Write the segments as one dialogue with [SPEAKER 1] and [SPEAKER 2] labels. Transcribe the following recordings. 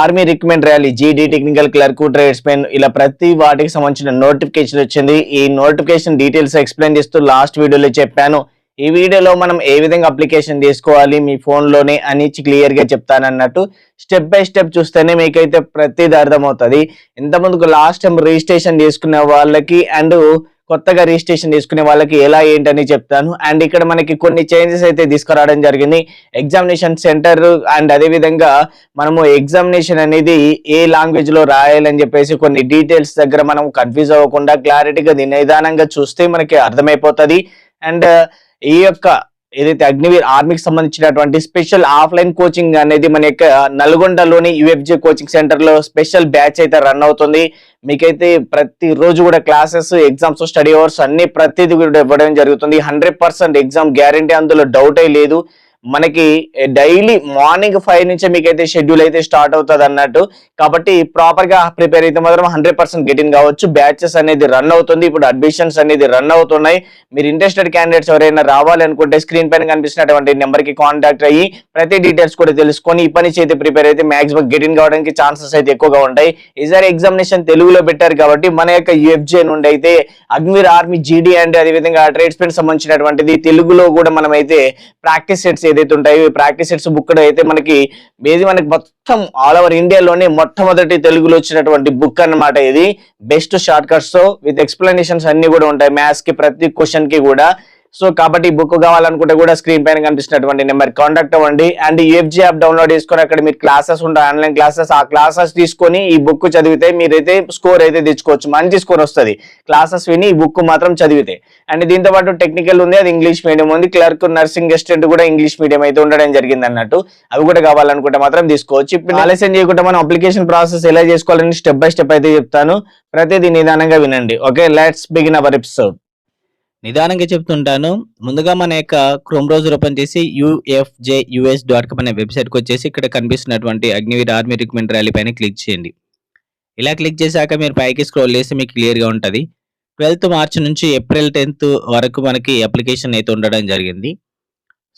[SPEAKER 1] Army recruitment rally GD technical clerk tradesmen ఇలా ప్రతి వాటికి సంబంధించిన నోటిఫికేషన్ వచ్చింది. ఈ నోటిఫికేషన్ డీటెయిల్స్ ఎక్స్ప్లెయిన్ చేస్తూ లాస్ట్ వీడియోలో చెప్పాను. ఈ వీడియోలో మనం ఏ విధంగా అప్లికేషన్ తీసుకోవాలి మీ ఫోన్లోనే అని క్లియర్గా చెప్తానన్నట్టు స్టెప్ బై స్టెప్ చూస్తేనే మీకైతే ప్రతిది అర్థమవుతుంది. ఇంతకుముందుకు లాస్ట్ టైం రిజిస్ట్రేషన్ చేసుకునే వాళ్ళకి అండ్ కొత్తగా రిజిస్ట్రేషన్ తీసుకునే వాళ్ళకి ఎలా ఏంటని చెప్తాను. అండ్ ఇక్కడ మనకి కొన్ని చేంజెస్ అయితే తీసుకురావడం జరిగింది. ఎగ్జామినేషన్ సెంటర్ అండ్ అదేవిధంగా మనము ఎగ్జామినేషన్ అనేది ఏ లాంగ్వేజ్లో రాయాలని చెప్పేసి కొన్ని డీటెయిల్స్ దగ్గర మనం కన్ఫ్యూజ్ అవ్వకుండా క్లారిటీగా నిదానంగా చూస్తే మనకి అర్థమైపోతుంది. అండ్ ఈ యొక్క ఏదైతే అగ్నివీర్ ఆర్మీకి సంబంధించినటువంటి స్పెషల్ ఆఫ్లైన్ కోచింగ్ అనేది మన యొక్క నల్గొండలోని యుఎఫ్జే కోచింగ్ సెంటర్లో స్పెషల్ బ్యాచ్ అయితే రన్ అవుతుంది. మీకైతే ప్రతి రోజు కూడా క్లాసెస్ ఎగ్జామ్స్ స్టడీ అవర్స్ అన్ని ప్రతిదీ కూడా ఇవ్వడం జరుగుతుంది. హండ్రెడ్ పర్సెంట్ ఎగ్జామ్ గ్యారంటీ అందులో డౌటే లేదు. మనకి డైలీ మార్నింగ్ ఫైవ్ నుంచే మీకైతే షెడ్యూల్ అయితే స్టార్ట్ అవుతుంది అన్నట్టు. కాబట్టి ప్రాపర్గా ప్రిపేర్ అయితే మాత్రం హండ్రెడ్ పర్సెంట్ గెటిన్ కావచ్చు. బ్యాచెస్ అనేది రన్ అవుతుంది. ఇప్పుడు అడ్మిషన్స్ అనేది రన్ అవుతున్నాయి. మీరు ఇంట్రెస్టెడ్ క్యాండిడేట్స్ ఎవరైనా రావాలనుకుంటే స్క్రీన్ పైన కనిపిస్తున్నటువంటి నెంబర్కి కాంటాక్ట్ అయ్యి ప్రతి డీటెయిల్స్ కూడా తెలుసుకొని ఈ పని చేతి ప్రిపేర్ అయితే మాక్సిమం గెటిన్ కావడానికి ఛాన్సెస్ అయితే ఎక్కువగా ఉంటాయి. ఈసారి ఎగ్జామినేషన్ తెలుగులో పెట్టారు కాబట్టి మన యొక్క యుఎఫ్జే నుండి అయితే అగ్నివీర్ ఆర్మీ జీడీ అండ్ అదేవిధంగా ట్రేడ్స్మెన్ సంబంధించినటువంటిది తెలుగులో కూడా మనం అయితే ప్రాక్టీస్ సెట్స్ ఏదైతే ఉంటాయో ఈ ప్రాక్టీస్ సెట్స్ బుక్ అయితే మనకి బేసి మనకి మొత్తం ఆల్ ఓవర్ ఇండియాలోనే మొట్టమొదటి తెలుగులో వచ్చినటువంటి బుక్ అన్నమాట ఇది. బెస్ట్ షార్ట్ కట్స్తో విత్ ఎక్స్ప్లెనేషన్స్ అన్ని కూడా ఉంటాయి. మ్యాథ్స్కి ప్రతి క్వశ్చన్కి కూడా. సో కాబట్టి ఈ బుక్ కావాలనుకుంటే కూడా స్క్రీన్ పైన కనిపిస్తున్నటువంటి నెంబర్ కాంటాక్ట్ అవ్వండి. అండ్ యూఎఫ్జీ యాప్ డౌన్లోడ్ చేసుకొని అక్కడ మీరు క్లాసెస్ ఉంటాయి ఆన్లైన్ క్లాసెస్ ఆ క్లాసెస్ తీసుకొని ఈ బుక్ చదివితే మీరైతే స్కోర్ అయితే తెచ్చుకోవచ్చు. మంచి స్కోర్ వస్తుంది. క్లాసెస్ విని ఈ బుక్ మాత్రం చదివితే. అండ్ దీంతో పాటు టెక్నికల్ ఉంది అది ఇంగ్లీష్ మీడియం ఉంది. క్లర్క్ నర్సింగ్ అసిస్టెంట్ కూడా ఇంగ్లీష్ మీడియం అయితే ఉండడం జరిగింది అన్నట్టు. అవి కూడా కావాలనుకుంటే మాత్రం తీసుకోవచ్చు. ఇప్పుడు ఆలస్యం చేయకుండా మనం అప్లికేషన్ ప్రాసెస్ ఎలా చేసుకోవాలని స్టెప్ బై స్టెప్ అయితే చెప్తాను. ప్రతిదీ నిదానంగా వినండి. Okay let's begin our episode
[SPEAKER 2] నిదానంగా చెప్తుంటాను. ముందుగా మన యొక్క క్రోమ్ బ్రౌజర్ ఓపెన్ చేసి యూఎఫ్జేయుఎస్ డాట్ కామ్ అనే వెబ్సైట్కి వచ్చేసి ఇక్కడ కనిపిస్తున్నటువంటి అగ్నివీర్ ఆర్మీ రిక్రూట్మెంట్ ర్యాలీ పైన క్లిక్ చేయండి. ఇలా క్లిక్ చేశాక మీరు పైకి స్క్రోల్ చేస్తే మీకు క్లియర్గా ఉంటుంది. ట్వెల్త్ మార్చ్ నుంచి ఏప్రిల్ టెన్త్ వరకు మనకి అప్లికేషన్ అయితే ఉండడం జరిగింది.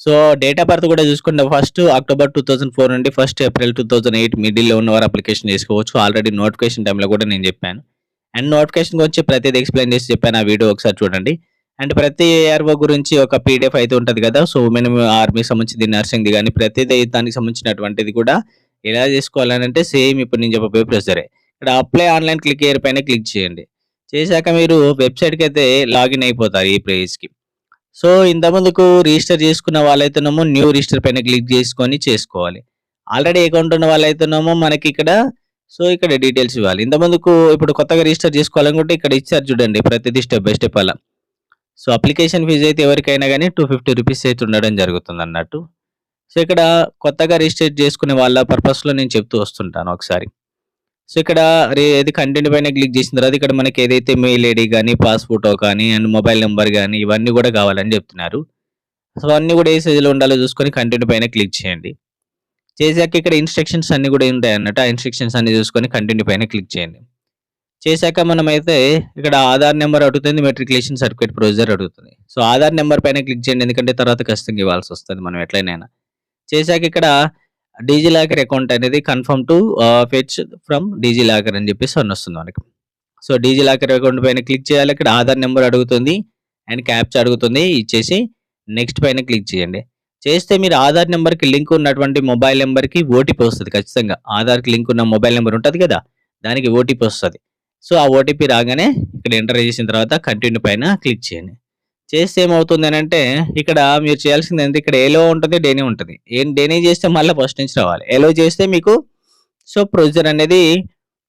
[SPEAKER 2] సో డేట్ ఆఫ్ బర్త్ కూడా చూసుకుంటే first October two thousand four నుండి first April two thousand eight మిడిల్లో ఉన్నవారు అప్లికేషన్ చేసుకోవచ్చు. ఆల్రెడీ నోటిఫికేషన్ టైంలో కూడా నేను చెప్పాను. అండ్ నోటిఫికేషన్ గురించి ప్రతిదీ ఎక్స్ప్లెయిన్ చేసి చెప్పాను. ఆ వీడియో ఒకసారి చూడండి. అండ్ ప్రతి ఏఆర్ఓ గురించి ఒక పీడిఎఫ్ అయితే ఉంటుంది కదా సో ఉమెన్ ఆర్మీ సంబంధించింది నర్సింగ్ది కానీ ప్రతిది దానికి సంబంధించినటువంటిది కూడా ఎలా చేసుకోవాలని అంటే సేమ్ ఇప్పుడు నేను చెప్పబోయే ప్రొసీజరే ఇక్కడ అప్లై ఆన్లైన్ క్లిక్ ఇయర్ పైన క్లిక్ చేయండి. చేశాక మీరు వెబ్సైట్కి అయితే లాగిన్ అయిపోతారు ఈ ప్రైజ్కి సో ఇంతమందుకు రిజిస్టర్ చేసుకున్న వాళ్ళైతేనేమో న్యూ రిజిస్టర్ పైన క్లిక్ చేసుకొని చేసుకోవాలి. ఆల్రెడీ అకౌంట్ ఉన్న వాళ్ళైతేనేమో మనకి ఇక్కడ సో ఇక్కడ డీటెయిల్స్ ఇవ్వాలి. ఇంతమందుకు ఇప్పుడు కొత్తగా రిజిస్టర్ చేసుకోవాలనుకుంటే ఇక్కడ ఇచ్చారు చూడండి ప్రతిదీ స్టెప్ బై స్టెప్ అలా. సో అప్లికేషన్ ఫీజు అయితే ఎవరికైనా కానీ టూ ఫిఫ్టీ రూపీస్ అయితే ఉండడం జరుగుతుంది అన్నట్టు. సో ఇక్కడ కొత్తగా రిజిస్టర్ చేసుకునే వాళ్ళ పర్పస్లో నేను చెప్తూ వస్తుంటాను ఒకసారి. సో ఇక్కడ ఏది కంటెంట్ పైన క్లిక్ చేసిన తర్వాత ఇక్కడ మనకి ఏదైతే మెయిల్ ఐడి కానీ పాస్ ఫోటో కానీ అండ్ మొబైల్ నెంబర్ కానీ ఇవన్నీ కూడా కావాలని చెప్తున్నారు. సో అన్నీ కూడా ఏ సైజులో ఉండాలో చూసుకొని కంటెంట్ పైన క్లిక్ చేయండి. చేశాక ఇక్కడ ఇన్స్ట్రక్షన్స్ అన్నీ కూడా ఉంటాయి అన్నట్టు ఆ ఇన్స్ట్రక్షన్స్ అన్ని చూసుకొని కంటెంట్ పైన క్లిక్ చేయండి. చేశాక మనం అయితే ఇక్కడ ఆధార్ నెంబర్ అడుగుతుంది మెట్రికులేషన్ సర్టిఫికేట్ ప్రొసీజర్ అడుగుతుంది. సో ఆధార్ నెంబర్ పైన క్లిక్ చేయండి ఎందుకంటే తర్వాత ఖచ్చితంగా ఇవ్వాల్సి వస్తుంది మనం ఎట్లయినా చేశాక ఇక్కడ డీజీ లాకర్ అకౌంట్ అనేది confirm to fetch from DigiLocker అని చెప్పేసి అని వస్తుంది మనకి. సో డీజీ లాకర్ అకౌంట్ పైన క్లిక్ చేయాలి ఇక్కడ ఆధార్ నెంబర్ అడుగుతుంది అండ్ క్యాప్చ్ అడుగుతుంది ఇచ్చేసి నెక్స్ట్ పైన క్లిక్ చేయండి. చేస్తే మీరు ఆధార్ నెంబర్కి లింక్ ఉన్నటువంటి మొబైల్ నెంబర్కి ఓటీపీ వస్తుంది ఖచ్చితంగా. ఆధార్కి లింక్ ఉన్న మొబైల్ నెంబర్ ఉంటుంది కదా దానికి ఓటీపీ వస్తుంది. సో ఆ ఓటీపీ రాగానే ఇక్కడ ఎంటర్ చేసిన తర్వాత కంటిన్యూ పైన క్లిక్ చేయండి. చేస్తే ఏమవుతుంది అని అంటే ఇక్కడ మీరు చేయాల్సింది ఏంటి? ఇక్కడ ఏలో ఉంటుంది డెనీ ఉంటుంది. ఏం డెనీ చేస్తే మళ్ళీ ఫస్ట్ నుంచి రావాలి. ఎలో చేస్తే మీకు సో ప్రొసీజర్ అనేది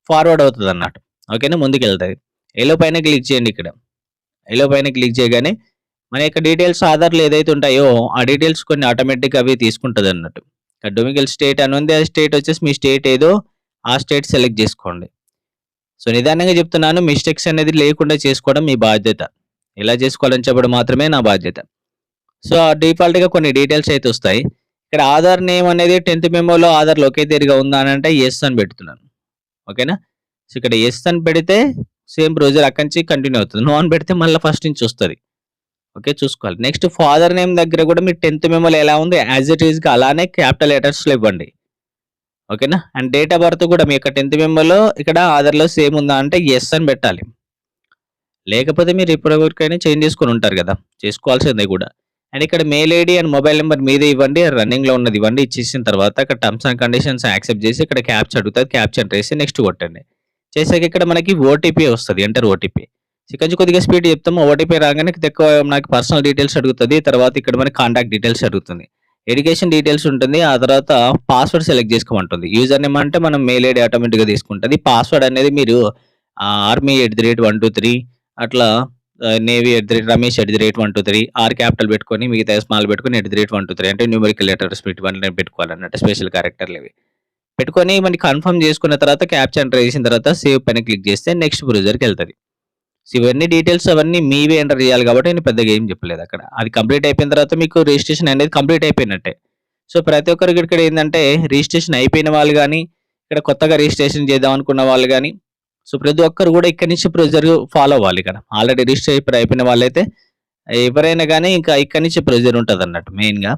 [SPEAKER 2] ఫార్వర్డ్ అవుతుంది అన్నట్టు. ఓకేనా ముందుకు వెళ్తుంది. ఎలో పైన క్లిక్ చేయండి ఇక్కడ. ఎలో పైన క్లిక్ చేయగానే మన యొక్క డీటెయిల్స్ ఆధార్లు ఏదైతే ఉంటాయో ఆ డీటెయిల్స్ కొన్ని ఆటోమేటిక్ అవి తీసుకుంటుంది అన్నట్టు. డొమికల్ స్టేట్ అని ఉంది. ఆ స్టేట్ వచ్చేసి మీ స్టేట్ ఏదో ఆ స్టేట్ సెలెక్ట్ చేసుకోండి. సో నిదానంగా చెప్తున్నాను మిస్టేక్స్ అనేది లేకుండా చేసుకోవడం మీ బాధ్యత. ఎలా చేసుకోవాలని చెప్పడం మాత్రమే నా బాధ్యత. సో డిఫాల్ట్గా కొన్ని డీటెయిల్స్ అయితే వస్తాయి. ఇక్కడ ఆధార్ నేమ్ అనేది టెన్త్ మెమోలో ఆధార్లో ఒకే తీరుగా ఉందా అని అంటే ఎస్ అని పెడుతున్నాను. ఓకేనా? సో ఇక్కడ ఎస్ అని పెడితే సేమ్ ప్రొసీజర్ అక్కడి నుంచి కంటిన్యూ అవుతుంది. నో అని పెడితే మళ్ళీ ఫస్ట్ నుంచి వస్తుంది. ఓకే చూసుకోవాలి. నెక్స్ట్ ఫాదర్ నేమ్ దగ్గర కూడా మీ టెన్త్ మెమోలో ఎలా ఉంది యాజ్ ఇట్ ఈస్గా అలానే క్యాపిటల్ లెటర్స్లో ఇవ్వండి. ఓకేనా? అండ్ డేట్ ఆఫ్ బర్త్ కూడా మీ యొక్క టెన్త్ మెంబర్లో ఇక్కడ ఆధార్లో సేమ్ ఉందా అంటే ఎస్ అని పెట్టాలి. లేకపోతే మీరు ఇప్పటివరకైనా చేంజ్ చేసుకొని ఉంటారు కదా. చేసుకోవాల్సిందే కూడా. అండ్ ఇక్కడ mail ID and mobile number మీదే ఇవ్వండి. రన్నింగ్లో ఉన్నది ఇవ్వండి. ఇచ్చేసిన తర్వాత అక్కడ టర్మ్స్ అండ్ కండిషన్స్ యాక్సెప్ట్ చేసి ఇక్కడ క్యాప్చర్ అడుగుతుంది క్యాప్చర్ వేసి నెక్స్ట్ కొట్టండి. చేసాక ఇక్కడ మనకి ఓటీపీ వస్తుంది. ఎంటర్ ఓటీపీ కొంచెం కొద్దిగా స్పీడ్ చెప్తాము. ఓటీపీ రాగానే ఎక్కువ నాకు పర్సనల్ డీటెయిల్స్ అడుగుతుంది. తర్వాత ఇక్కడ మనకి కాంటాక్ట్ డీటెయిల్స్ అడుగుతుంది. ఎడ్యుకేషన్ డీటెయిల్స్ ఉంటుంది ఆ తర్వాత పాస్వర్డ్ సెలెక్ట్ చేసుకోమంటుంది. యూజర్ నేమ్ అంటే మనం మెయిల్ ఐడి ఆటోమేటిక్గా తీసుకుంటుంది. పాస్వర్డ్ అనేది మీరు army at the rate one two three అట్లా navy at the rate Ramesh at the rate one two three R capital పెట్టుకొని మిగతా స్మాల్ పెట్టుకొని at the rate one two three అంటే న్యూమరికల్ లెటర్స్ పెట్టుకోవాలని పెట్టుకోవాలన్నట్టు స్పెషల్ క్యారెక్టర్లు ఇవి. పెట్టుకొని మనకి కన్ఫర్మ్ చేసుకున్న తర్వాత క్యాప్చర్ ఎంటర్ చేసిన తర్వాత సేవ్ పైన క్లిక్ చేస్తే నెక్స్ట్ బ్రౌజర్కి వెళ్తుంది. సో ఇవన్నీ డీటెయిల్స్ అవన్నీ మీవే ఎంటర్ చేయాలి కాబట్టి నేను పెద్దగా ఏం చెప్పలేదు అక్కడ. అది కంప్లీట్ అయిపోయిన తర్వాత మీకు రిజిస్ట్రేషన్ అనేది కంప్లీట్ అయిపోయినట్టే. సో ప్రతి ఒక్కరికి ఇక్కడ ఏంటంటే రిజిస్ట్రేషన్ అయిపోయిన వాళ్ళు కానీ ఇక్కడ కొత్తగా రిజిస్ట్రేషన్ చేద్దాం అనుకున్న వాళ్ళు కానీ సో ప్రతి ఒక్కరు కూడా ఇక్కడ నుంచి ప్రొసీజర్ ఫాలో అవ్వాలి ఇక్కడ. ఆల్రెడీ రిజిస్టర్ అయిపోయిన వాళ్ళైతే ఎవరైనా కానీ ఇంకా ఇక్కడ నుంచి ప్రొసీజర్ ఉంటుంది అన్నట్టు మెయిన్గా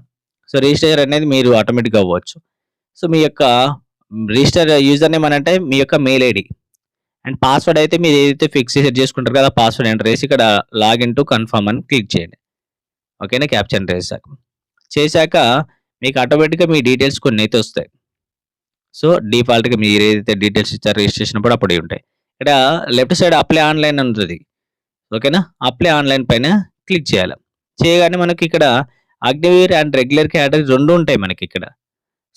[SPEAKER 2] సో రిజిస్టర్ అనేది మీరు ఆటోమేటిక్గా అవ్వచ్చు. సో మీ యొక్క రిజిస్టర్ యూజర్ నేమ్ అని అంటే మీ యొక్క మెయిల్ ఐడి అండ్ పాస్వర్డ్ అయితే మీరు ఏదైతే ఫిక్స్ సెట్ చేసుకుంటారు కదా పాస్వర్డ్ ఎంటర్ చేసి ఇక్కడ లాగిన్ టు కన్ఫర్మ్ అని క్లిక్ చేయండి. ఓకేనా క్యాప్చర్ చేశాక. చేశాక మీకు ఆటోమేటిక్గా మీ డీటెయిల్స్ కొన్ని అయితే వస్తాయి. సో డిఫాల్ట్గా మీరు ఏదైతే డీటెయిల్స్ ఇచ్చారు రిజిస్ట్రేషన్ అప్పుడు అప్పుడే ఉంటాయి. ఇక్కడ లెఫ్ట్ సైడ్ అప్లై ఆన్లైన్ ఉంటుంది. ఓకేనా అప్లై ఆన్లైన్ పైన క్లిక్ చేయాలి. చేయగానే మనకి ఇక్కడ అగ్నివీర్ అండ్ రెగ్యులర్ క్యాటరీ రెండు ఉంటాయి మనకి ఇక్కడ.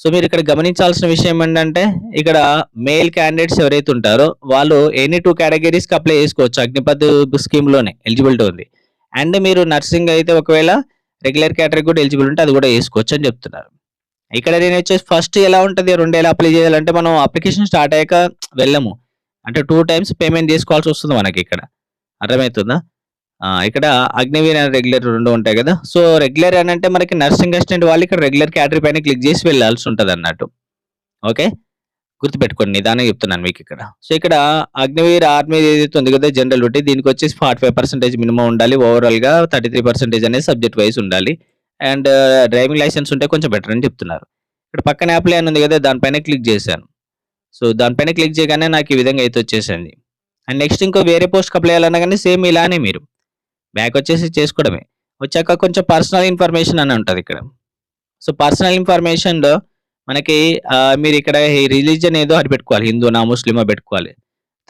[SPEAKER 2] సో మీరు ఇక్కడ గమనించాల్సిన విషయం ఏంటంటే ఇక్కడ మేల్ క్యాండిడేట్స్ ఎవరైతే ఉంటారో వాళ్ళు ఎనీ టూ కేటగిరీస్కి అప్లై చేసుకోవచ్చు. అగ్నిపథ్ స్కీమ్లోనే ఎలిజిబిలిటీ ఉంది. అండ్ మీరు నర్సింగ్ అయితే ఒకవేళ రెగ్యులర్ కేటగిరీ కూడా ఎలిజిబుల్ ఉంటే అది కూడా వేసుకోవచ్చు అని చెప్తున్నారు. ఇక్కడ నేను వచ్చేసి ఫస్ట్ ఎలా ఉంటుంది రెండు ఎలా అప్లై చేయాలంటే మనం అప్లికేషన్ స్టార్ట్ అయ్యాక వెళ్ళము. అంటే టూ టైమ్స్ పేమెంట్ చేసుకోవాల్సి వస్తుంది మనకి ఇక్కడ. అర్థమవుతుందా? ఇక్కడ అగ్నివీర్ అండ్ రెగ్యులర్ రెండు ఉంటాయి కదా. సో రెగ్యులర్ అని అంటే మనకి నర్సింగ్ అసిస్టెంట్ వాళ్ళు ఇక్కడ రెగ్యులర్ క్యాటరీ పైన క్లిక్ చేసి వెళ్ళాల్సి ఉంటుంది అన్నట్టు. ఓకే? గుర్తుపెట్టుకోండి నిదానం చెప్తున్నాను మీకు ఇక్కడ. సో ఇక్కడ అగ్నివీర్ ఆర్మీ ఏదైతే ఉంది కదా జనరల్ డ్యూటీ దీనికి వచ్చేసి ఫార్టీ ఫైవ్ పర్సెంటేజ్ మినిమం ఉండాలి. ఓవరాల్గా థర్టీ త్రీ పర్సెంటేజ్ అనేది సబ్జెక్ట్ వైజ్ ఉండాలి. అండ్ డ్రైవింగ్ లైసెన్స్ ఉంటే కొంచెం బెటర్ అని చెప్తున్నారు. ఇక్కడ పక్కన యాప్లై అని ఉంది కదా దానిపైన క్లిక్ చేశాను. సో దానిపైన క్లిక్ చేయగానే నాకు ఈ విధంగా అయితే వచ్చేసింది. అండ్ నెక్స్ట్ ఇంకో వేరే పోస్ట్ అప్లై చేయాలన్నా కానీ సేమ్ ఇలానే మీరు. బ్యాక్ వచ్చేసి చేసుకోవడమే. వచ్చాక కొంచెం పర్సనల్ ఇన్ఫర్మేషన్ అని ఉంటుంది ఇక్కడ. సో పర్సనల్ ఇన్ఫర్మేషన్లో మనకి మీరు ఇక్కడ రిలీజన్ ఏదో అది పెట్టుకోవాలి. హిందూనా ముస్లిమా పెట్టుకోవాలి.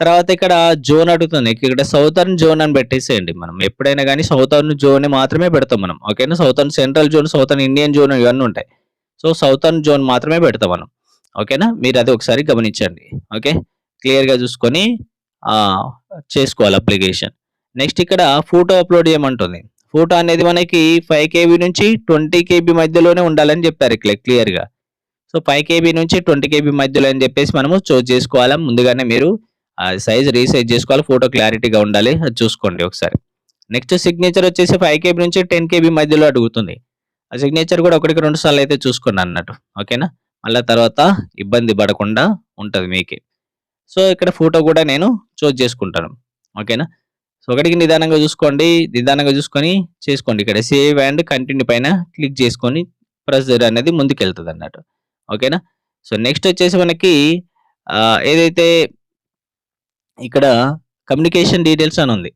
[SPEAKER 2] తర్వాత ఇక్కడ జోన్ అడుగుతుంది. ఇక్కడ సౌతర్న్ జోన్ అని పెట్టేసేయండి మనం. ఎప్పుడైనా కానీ సౌతర్న్ జోన్ మాత్రమే పెడతాం మనం. ఓకేనా southern central zone southern Indian zone ఇవన్నీ ఉంటాయి. సో సౌతర్న్ జోన్ మాత్రమే పెడతాం మనం. ఓకేనా మీరు అది ఒకసారి గమనించండి. ఓకే? క్లియర్గా చూసుకొని చేసుకోవాలి అప్లికేషన్ నెక్స్ట్ ఇక్కడ ఫోటో అప్లోడ్ చేయమంటుంది. ఫోటో అనేది మనకి ఫైవ్ కేబీ నుంచి ట్వంటీ కేబీ మధ్యలోనే ఉండాలని చెప్పారు ఇక్కడ క్లియర్గా సో ఫైవ్ కేబీ నుంచి ట్వంటీ కేబీ మధ్యలో అని చెప్పేసి మనము చూస్ చేసుకోవాలా. ముందుగానే మీరు ఆ సైజ్ రీసైజ్ చేసుకోవాలి. ఫోటో క్లారిటీగా ఉండాలి. అది చూసుకోండి ఒకసారి. నెక్స్ట్ సిగ్నేచర్ వచ్చేసి ఫైవ్ కేబీ నుంచి టెన్ కేబీ మధ్యలో అడుగుతుంది. ఆ సిగ్నేచర్ కూడా ఒకటికి రెండు సార్లు అయితే చూసుకోండి అన్నట్టు. ఓకేనా? మళ్ళీ తర్వాత ఇబ్బంది పడకుండా ఉంటుంది మీకే. సో ఇక్కడ ఫోటో కూడా నేను చూస్ చేసుకుంటాను. ఓకేనా? సో ఒకటికి నిదానంగా చూసుకోండి నిదానంగా చూసుకొని చేసుకోండి ఇక్కడ. సేవ్ అండ్ కంటిన్యూ పైన క్లిక్ చేసుకొని ప్రొసీజర్ అనేది ముందుకు వెళ్తుంది అన్నట్టు ఓకేనా? సో నెక్స్ట్ వచ్చేసి మనకి ఏదైతే ఇక్కడ కమ్యూనికేషన్ డీటెయిల్స్ అని ఉంది.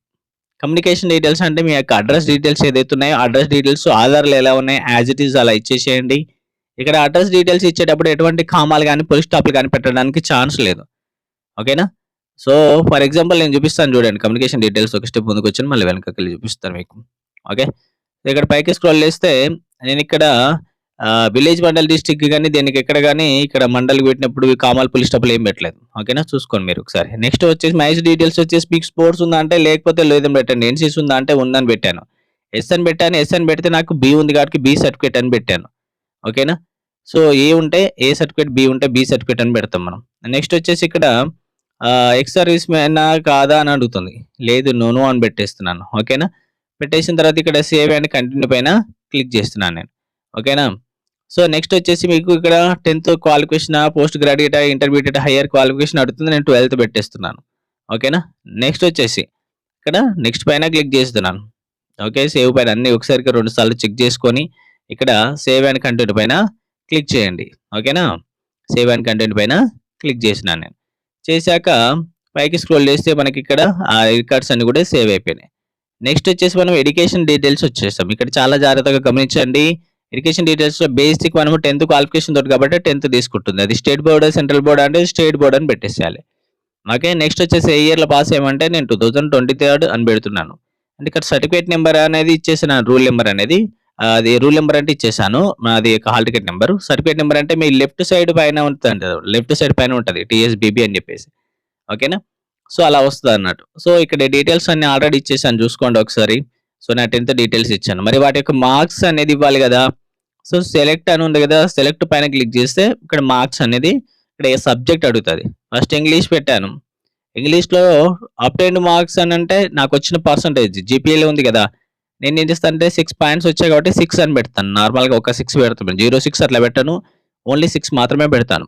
[SPEAKER 2] కమ్యూనికేషన్ డీటెయిల్స్ అంటే మీ యొక్క అడ్రస్ డీటెయిల్స్ ఏదైతే ఉన్నాయో అడ్రస్ డీటెయిల్స్ ఆధార్లు ఎలా ఉన్నాయి యాజ్ ఇట్ ఈస్ అలా ఇచ్చేసేయండి. ఇక్కడ అడ్రస్ డీటెయిల్స్ ఇచ్చేటప్పుడు ఎటువంటి కామాలు కానీ పోలీస్ స్టాప్లు కానీ పెట్టడానికి ఛాన్స్ లేదు. ఓకేనా? సో ఫర్ ఎగ్జాంపుల్ నేను చూపిస్తాను చూడండి. కమ్యూనికేషన్ డీటెయిల్స్ ఒక స్టెప్ ముందుకు వచ్చి మళ్ళీ వెనకకి వెళ్ళి చూపిస్తాను మీకు. ఓకే ఇక్కడ పైకి స్క్రోల్ చేస్తే నేను ఇక్కడ విలేజ్ మండల్ డిస్టిక్ కానీ దీనికి ఎక్కడ కానీ ఇక్కడ మండల్కి పెట్టినప్పుడు కామాల్ పులి స్టాప్లు ఏం పెట్టలేదు. ఓకేనా చూసుకోండి మీరు ఒకసారి. నెక్స్ట్ వచ్చేసి మ్యాచ్ డీటెయిల్స్ వచ్చేసి మీకు స్పోర్ట్స్ ఉందా అంటే లేకపోతే లేదని పెట్టండి. ఎన్సీస్ ఉందా అంటే ఉందని పెట్టాను. ఎస్ అని పెట్టాను. ఎస్ అని పెడితే నాకు బి ఉంది కాబట్టి బి సర్టిఫికేట్ అని పెట్టాను. ఓకేనా సో ఏ ఉంటే ఏ సర్టిఫికేట్ బి ఉంటే బి సర్టిఫికేట్ అని పెడతాం మనం. నెక్స్ట్ వచ్చేసి ఇక్కడ ఎక్స్ సర్వీస్ మ్యానా కాదా అని అడుగుతుంది. లేదు నోను అని పెట్టేస్తున్నాను. ఓకేనా? పెట్టేసిన తర్వాత ఇక్కడ సేవ్ అండ్ కంటిన్యూ పైన క్లిక్ చేస్తున్నాను నేను. ఓకేనా? సో నెక్స్ట్ వచ్చేసి మీకు ఇక్కడ tenth qualification post graduate intermediate higher qualification అడుగుతుంది. నేను ట్వెల్త్ పెట్టేస్తున్నాను. ఓకేనా? నెక్స్ట్ వచ్చేసి ఇక్కడ నెక్స్ట్ పైన క్లిక్ చేస్తున్నాను. ఓకే? సేవ్ పైన అన్ని ఒకసారి రెండు సార్లు చెక్ చేసుకొని ఇక్కడ సేవ్ అండ్ కంటెంట్ పైన క్లిక్ చేయండి. ఓకేనా? సేవ్ అండ్ కంటెంట్ పైన క్లిక్ చేసినాను నేను. చేశాక పైకి స్క్రోల్ చేస్తే మనకి ఇక్కడ ఆ రికార్డ్స్ అన్ని కూడా సేవ్ అయిపోయినాయి. నెక్స్ట్ వచ్చేసి మనం ఎడ్యుకేషన్ డీటెయిల్స్ వచ్చేస్తాం. ఇక్కడ చాలా జాగ్రత్తగా గమనించండి. ఎడ్యుకేషన్ డీటెయిల్స్లో బేసిక్ మనము టెన్త్ క్వాలిఫికేషన్ తోటి కాబట్టి టెన్త్ తీసుకుంటుంది. అది స్టేట్ బోర్డ్ సెంట్రల్ బోర్డ్ అంటే స్టేట్ బోర్డ్ అని పెట్టేసేయాలి. ఓకే నెక్స్ట్ వచ్చేసి ఏ ఇయర్లో పాస్ అయ్యమంటే నేను టూ థౌసండ్ ట్వంటీ థర్డ్ అని పెడుతున్నాను. అంటే ఇక్కడ సర్టిఫికేట్ నెంబర్ అనేది ఇచ్చేసిన రూల్ నెంబర్ అనేది అది రూల్ నెంబర్ అంటే ఇచ్చేసాను. అది hall ticket number. Certificate number అంటే మీ లెఫ్ట్ సైడ్ పైన ఉంటుంది లెఫ్ట్ సైడ్ పైన ఉంటుంది. టీఎస్బిబి అని చెప్పేసి. ఓకేనా? సో అలా వస్తుంది అన్నట్టు. సో ఇక్కడ డీటెయిల్స్ అన్ని ఆల్రెడీ ఇచ్చేసాను. చూసుకోండి ఒకసారి. సో నా టెన్త్ డీటెయిల్స్ ఇచ్చాను. మరి వాటి యొక్క మార్క్స్ అనేది ఇవ్వాలి కదా. సో సెలెక్ట్ అని ఉంది కదా. సెలెక్ట్ పైన క్లిక్ చేస్తే ఇక్కడ మార్క్స్ అనేది ఇక్కడ ఏ సబ్జెక్ట్ అడుగుతుంది. ఫస్ట్ ఇంగ్లీష్ పెట్టాను. ఇంగ్లీష్లో అప్టైన్ మార్క్స్ అని అంటే నాకు వచ్చిన పర్సంటేజ్. జీపీఏలో ఉంది కదా. నేను ఏం చేస్తాను అంటే సిక్స్ పాయింట్స్ వచ్చాయి కాబట్టి సిక్స్ అని పెడతాను. నార్మల్గా ఒక సిక్స్ పెడతాను. జీరో సిక్స్ అట్లా పెట్టాను. ఓన్లీ సిక్స్ మాత్రమే పెడతాను.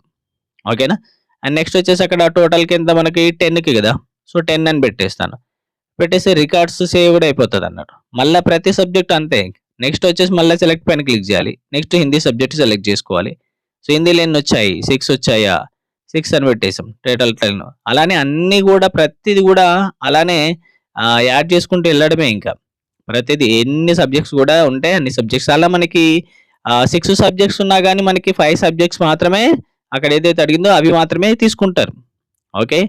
[SPEAKER 2] ఓకేనా అండ్ నెక్స్ట్ వచ్చేసి అక్కడ టోటల్ కింద మనకి టెన్కి కదా? సో టెన్ అని పెట్టేస్తాను. పెట్టేసి రికార్డ్స్ సేవ్ అయిపోతుంది అన్నట్టు. మళ్ళీ ప్రతి సబ్జెక్ట్ అంతే. నెక్స్ట్ వచ్చేసి మళ్ళీ సెలెక్ట్ పైన క్లిక్ చేయాలి. నెక్స్ట్ హిందీ సబ్జెక్ట్ సెలెక్ట్ చేసుకోవాలి. సో హిందీలో ఎన్ని వచ్చాయి. సిక్స్ వచ్చాయా? సిక్స్ అని పెట్టేసాం. టోటల్ టెన్ అలానే అన్నీ కూడా ప్రతిది కూడా అలానే యాడ్ చేసుకుంటూ వెళ్ళడమే ఇంకా. ప్రతిది ఎన్ని సబ్జెక్ట్స్ కూడా ఉంటాయి. అన్ని సబ్జెక్ట్స్ అలా మనకి సిక్స్ సబ్జెక్ట్స్ ఉన్నా కానీ మనకి ఫైవ్ సబ్జెక్ట్స్ మాత్రమే అక్కడ ఏదైతే అడిగిందో అవి మాత్రమే తీసుకుంటారు. ఓకే?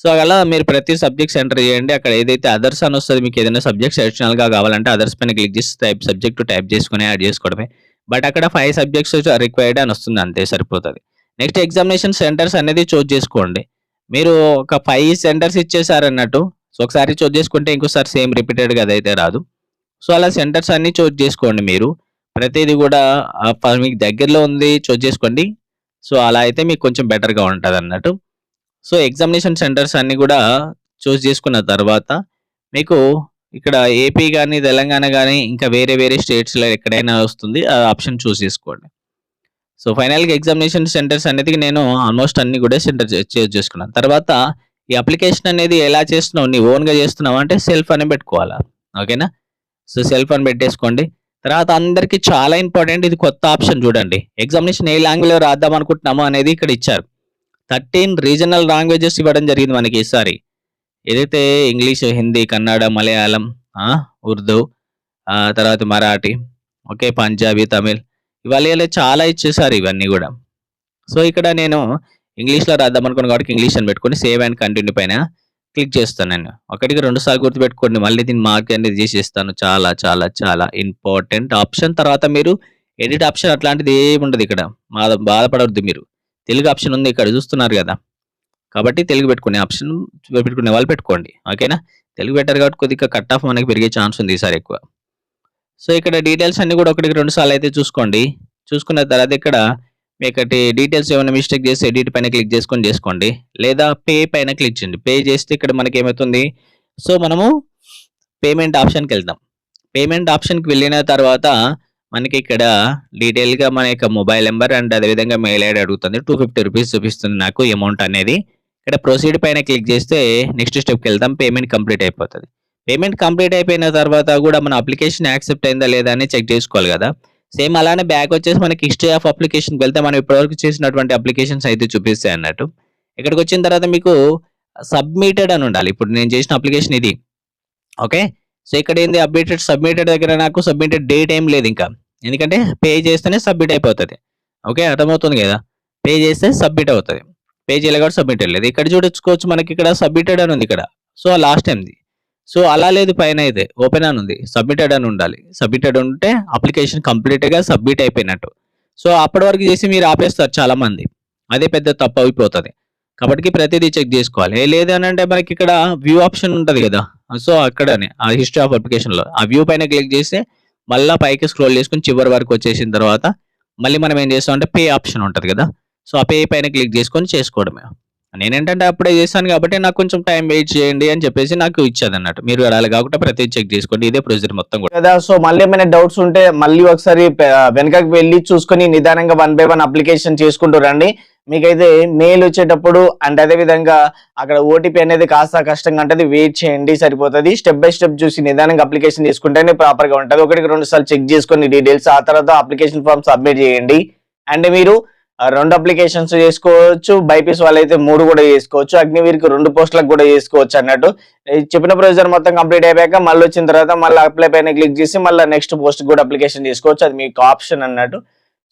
[SPEAKER 2] సో అలా మీరు ప్రతి సబ్జెక్ట్స్ ఎంటర్ చేయండి. అక్కడ ఏదైతే అదర్స్ అని వస్తుంది మీకు ఏదైనా సబ్జెక్ట్స్ అడిషనల్గా కావాలంటే అదర్స్ పైన క్లిక్ చేసి టైప్ సబ్జెక్ట్ టైప్ చేసుకుని యాడ్ చేసుకోవడమే. బట్ అక్కడ ఫైవ్ సబ్జెక్ట్స్ రిక్వైర్డ్ అని వస్తుంది అంతే సరిపోతుంది. నెక్స్ట్ ఎగ్జామినేషన్ సెంటర్స్ అనేది చూస్ చేసుకోండి. మీరు ఒక ఫైవ్ సెంటర్స్ ఇచ్చేసారన్నట్టు సో ఒకసారి చూస్ చేసుకుంటే ఇంకోసారి సేమ్ రిపీటెడ్గా అదైతే రాదు. సో అలా సెంటర్స్ అన్ని చూస్ చేసుకోండి మీరు. ప్రతిదీ కూడా మీకు దగ్గరలో ఉంది చూస్ చేసుకోండి. సో అలా అయితే మీకు కొంచెం బెటర్గా ఉంటుంది అన్నట్టు సో ఎగ్జామినేషన్ సెంటర్స్ అన్ని కూడా చూస్ చేసుకున్న తర్వాత మీకు ఇక్కడ ఏపీ కానీ తెలంగాణ కానీ ఇంకా వేరే వేరే స్టేట్స్లో ఎక్కడైనా వస్తుంది ఆ ఆప్షన్ చూస్ చేసుకోండి. సో ఫైనల్గా ఎగ్జామినేషన్ సెంటర్స్ అనేది నేను ఆల్మోస్ట్ అన్ని కూడా సెంటర్ చూస్ చేసుకున్నాను. తర్వాత ఈ అప్లికేషన్ అనేది ఎలా చేస్తున్నావు? నీ ఓన్గా చేస్తున్నావు? అంటే సెల్ఫ్ అని పెట్టుకోవాలా? ఓకేనా? సో సెల్ఫ్ అని పెట్టేసుకోండి. తర్వాత అందరికీ చాలా ఇంపార్టెంట్ ఇది కొత్త ఆప్షన్ చూడండి. ఎగ్జామినేషన్ ఏ లాంగ్వేజ్లో రాద్దాం అనుకుంటున్నామో అనేది ఇక్కడ ఇచ్చారు. థర్టీన్ రీజనల్ లాంగ్వేజెస్ ఇవ్వడం జరిగింది మనకి ఈసారి. ఏదైతే ఇంగ్లీష్ హిందీ కన్నడ మలయాళం ఉర్దూ తర్వాత మరాఠీ ఓకే పంజాబీ తమిళ్ ఇవాళ చాలా ఇచ్చేసారు ఇవన్నీ కూడా. సో ఇక్కడ నేను ఇంగ్లీష్లో రాద్దాం అనుకున్నాను కాబట్టి ఇంగ్లీష్ అని పెట్టుకొని సేవ్ అండ్ కంటిన్యూ పైన క్లిక్ చేస్తాను నేను. ఒకటికి రెండు సార్లు గుర్తుపెట్టుకోండి మళ్ళీ దీన్ని మార్క్ అనేది చేసేస్తాను. చాలా చాలా చాలా ఇంపార్టెంట్ ఆప్షన్. తర్వాత మీరు ఎడిట్ ఆప్షన్ అట్లాంటిది ఏమి ఉండదు ఇక్కడ. బాధ బాధపడవద్దు మీరు. తెలుగు ఆప్షన్ ఉంది ఇక్కడ చూస్తున్నారు కదా. కాబట్టి తెలుగు పెట్టుకునే ఆప్షన్ పెట్టుకునే వాళ్ళు పెట్టుకోండి. ఓకేనా? తెలుగు పెట్టారు కాబట్టి కొద్దిగా కట్ ఆఫ్ మనకి పెరిగే ఛాన్స్ ఉంది ఈసారి ఎక్కువ. సో ఇక్కడ డీటెయిల్స్ అన్ని కూడా ఒకటికి రెండు సార్లు అయితే చూసుకోండి. చూసుకున్న తర్వాత ఇక్కడ మీకు డీటెయిల్స్ ఏమైనా మిస్టేక్ చేసి ఎడిట్ పైన క్లిక్ చేసుకొని చేసుకోండి. లేదా పే పైన క్లిక్ చేయండి. పే చేస్తే ఇక్కడ మనకి ఏమవుతుంది? సో మనము పేమెంట్ ఆప్షన్కి వెళ్దాం. పేమెంట్ ఆప్షన్కి వెళ్ళిన తర్వాత మనకి ఇక్కడ డీటెయిల్గా మన యొక్క మొబైల్ నెంబర్ అండ్ అదేవిధంగా మెయిల్ ఐడి అడుగుతుంది. టూ ఫిఫ్టీ రూపీస్ చూపిస్తుంది నాకు అమౌంట్ అనేది. ఇక్కడ ప్రొసీడ్ పైన క్లిక్ చేస్తే నెక్స్ట్ స్టెప్కి వెళ్తాం పేమెంట్ కంప్లీట్ అయిపోతుంది. పేమెంట్ కంప్లీట్ అయిపోయిన తర్వాత కూడా మన అప్లికేషన్ యాక్సెప్ట్ అయిందా లేదా అని చెక్ చేసుకోవాలి కదా. సేమ్ అలానే బ్యాక్ వచ్చేసి మనకి హిస్టరీ ఆఫ్ అప్లికేషన్కి వెళ్తే మనం ఇప్పటివరకు చేసినటువంటి అప్లికేషన్స్ అయితే చూపిస్తాయి అన్నట్టు. ఇక్కడికి వచ్చిన తర్వాత మీకు సబ్మిటెడ్ అని ఉండాలి. ఇప్పుడు నేను చేసిన అప్లికేషన్ ఇది. ఓకే సో ఇక్కడ ఏంది? అప్డేటెడ్ సబ్మిటెడ్ దగ్గర నాకు సబ్మిటెడ్ డేట్ ఏం లేదు ఇంకా. ఎందుకంటే పే చేస్తేనే సబ్మిట్ అయిపోతుంది. ఓకే అర్థమవుతుంది కదా? పే చేస్తే సబ్మిట్ అవుతుంది. పే చేయలే కూడా సబ్మిట్ లేదు ఇక్కడ చూడొచ్చుకోవచ్చు మనకి ఇక్కడ సబ్మిటెడ్ అని ఉంది ఇక్కడ. సో లాస్ట్ టైంది సో అలా లేదు పైన అయితే ఓపెన్ అని ఉంది. సబ్మిటెడ్ అని ఉండాలి. సబ్మిటెడ్ ఉంటే అప్లికేషన్ కంప్లీట్గా సబ్మిట్ అయిపోయినట్టు. సో అప్పటి వరకు చేసి మీరు ఆపేస్తారు చాలా మంది అదే పెద్ద తప్పు అయిపోతుంది. కాబట్టి ప్రతిదీ చెక్ చేసుకోవాలి. ఏ లేదు అని అంటే మనకి ఇక్కడ వ్యూ ఆప్షన్ ఉంటుంది కదా. సో అక్కడనే ఆ హిస్టరీ ఆఫ్ అప్లికేషన్లో ఆ వ్యూ పైన క్లిక్ చేస్తే మళ్ళీ పైకి స్క్రోల్ చేసుకుని చివరి వరకు వచ్చేసిన తర్వాత మళ్ళీ మనం ఏం చేస్తాం అంటే పే ఆప్షన్ ఉంటుంది కదా. సో ఆ పే పైన క్లిక్ చేసుకొని చేసుకోవడమే. నేనేంటంటే అప్పుడే చేశాను కాబట్టి నాకు కొంచెం టైం వెయిట్ చేయండి అని చెప్పేసి నాకు ఇచ్చేది అన్నట్టు. మీరు అలా కాకుండా ప్రతి చెక్ చేసుకోండి ఇదే ప్రొసీజర్ మొత్తం కూడా.
[SPEAKER 1] కదా సో మళ్ళీ ఏమైనా డౌట్స్ ఉంటే మళ్ళీ ఒకసారి వెనకకి వెళ్ళి చూసుకొని నిదానంగా వన్ బై వన్ అప్లికేషన్ చేసుకుంటూ రండి. మీకైతే మెయిల్ వచ్చేటప్పుడు అండ్ అదే విధంగా అక్కడ ఓటీపీ అనేది కాస్త కష్టంగా ఉంటుంది వెయిట్ చేయండి సరిపోతుంది. స్టెప్ బై స్టెప్ చూసి నిదానంగా అప్లికేషన్ చేసుకుంటేనే ప్రాపర్గా ఉంటుంది. ఒకటికి రెండు సార్లు చెక్ చేసుకొని డీటెయిల్స్ ఆ తర్వాత అప్లికేషన్ ఫామ్ సబ్మిట్ చేయండి. అండ్ మీరు రెండు అప్లికేషన్స్ చేసుకోవచ్చు బైపీస్ వాళ్ళైతే మూడు కూడా చేసుకోవచ్చు అగ్నివీర్కి రెండు పోస్టులకు కూడా చేసుకోవచ్చు అన్నట్టు. చెప్పిన ప్రొసీజర్ మొత్తం కంప్లీట్ అయిపోయాక మళ్ళీ వచ్చిన తర్వాత మళ్ళీ అప్లై పైన క్లిక్ చేసి మళ్ళీ నెక్స్ట్ పోస్ట్ కూడా అప్లికేషన్ చేసుకోవచ్చు అది మీకు ఆప్షన్ అన్నట్టు.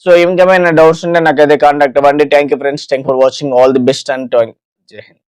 [SPEAKER 1] సో ఇంకేమైనా డౌట్స్ ఉంటే నాకైతే కాంటాక్ట్ అవ్వండి. Thank you friends thank for watching all the best and Jai Hind